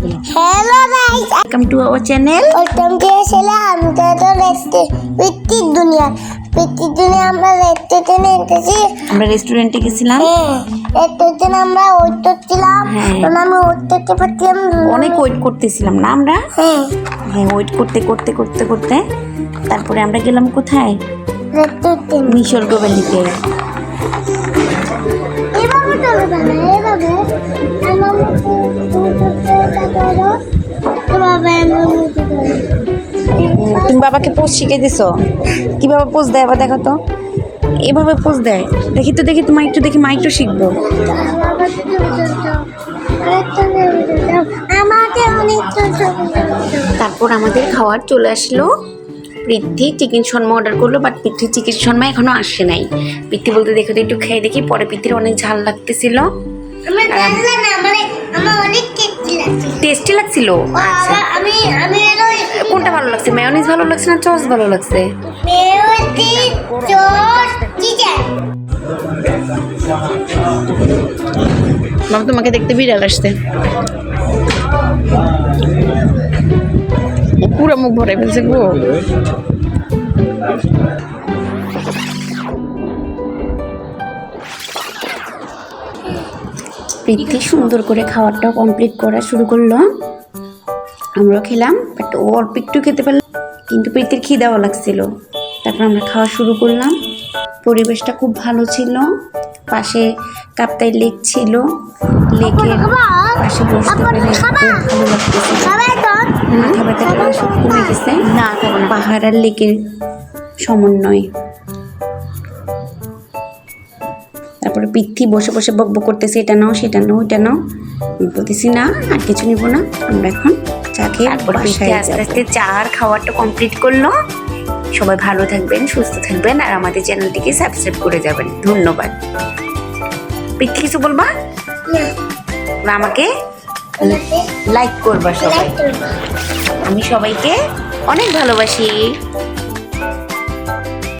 Hello guys welcome to our channel welcome to ছেলে আমি তো রেস্টে পিত্তির দুনিয়া পিত্তির দুনিয়া আমরা রেস্টে টেনে এসেছি আমরা রেস্টুরেন্টে গেছিলাম। দিন আমরা ওয়েট করছিলাম। তখন আমি ওয়েট করতে পারছিলাম। অনেক ওয়েট করতেছিলাম না আমরা? হ্যাঁ। হ্যাঁ ওয়েট করতে করতে করতে করতে। তারপরে আমরা গেলাম কোথায়? রেস্টুরেন্টে মিশর গোভ্যালিতে এভাবে চলে না এভাবে। আমার তুমি বাবাকে পোজ শিখে দিছো? কীভাবে পোজ দেয় আবার দেখো তো। এভাবে পোজ দেয়। দেখি তো দেখি তোমার একটু দেখি মা একটু শিখব। তারপর আমাদের খাওয়ার চলে আসলো। পৃথ্বী চিকেন শর্মা অর্ডার করল বাট পৃথ্বী চিকেন শর্মা এখনও আসে নাই। পৃথ্বী বলতে দেখো তো একটু খেয়ে দেখি পরে পৃথ্বীর অনেক ঝাল লাগতেছিল। মানে টেস্টি টেস্টি লাগছিল? আচ্ছা লাগছে। মেয়নিজ ভালো লাগছে না চস ভালো লাগছে? বাবা তোমাকে দেখতে বিড়াল আসছে। পুরো মুখ ভরে ফেলছে গো। প্রীতি সুন্দর করে খাবারটা কমপ্লিট করা শুরু করল। আমরা খেলাম বাট ও অল্প একটু খেতে পারলাম কিন্তু প্রীতির খিদাও লাগছিল। তারপর আমরা খাওয়া শুরু করলাম। পরিবেশটা খুব ভালো ছিল। পাশে কাপ্তাই লেক ছিল। লেকের পাশে বসতে পেরে খুব ভালো লাগতেছিল। মাথা ব্যথাটা সব কমে গেছে না পাহাড় আর লেকের সমন্বয়। তারপরে পিথি বসে বসে বক বক করতেছে এটা নাও সেটা নাও ওইটা নাও। বলতেছি না আর কিছু নিব না আমরা এখন বাসায় আস্তে আস্তে চা আর খাওয়ারটা কমপ্লিট করল। সবাই ভালো থাকবেন সুস্থ থাকবেন আর আমাদের চ্যানেলটিকে সাবস্ক্রাইব করে যাবেন। ধন্যবাদ। কিছু বলবা? আমাকে? লাইক করবা সবাই। আমি সবাইকে অনেক ভালোবাসি।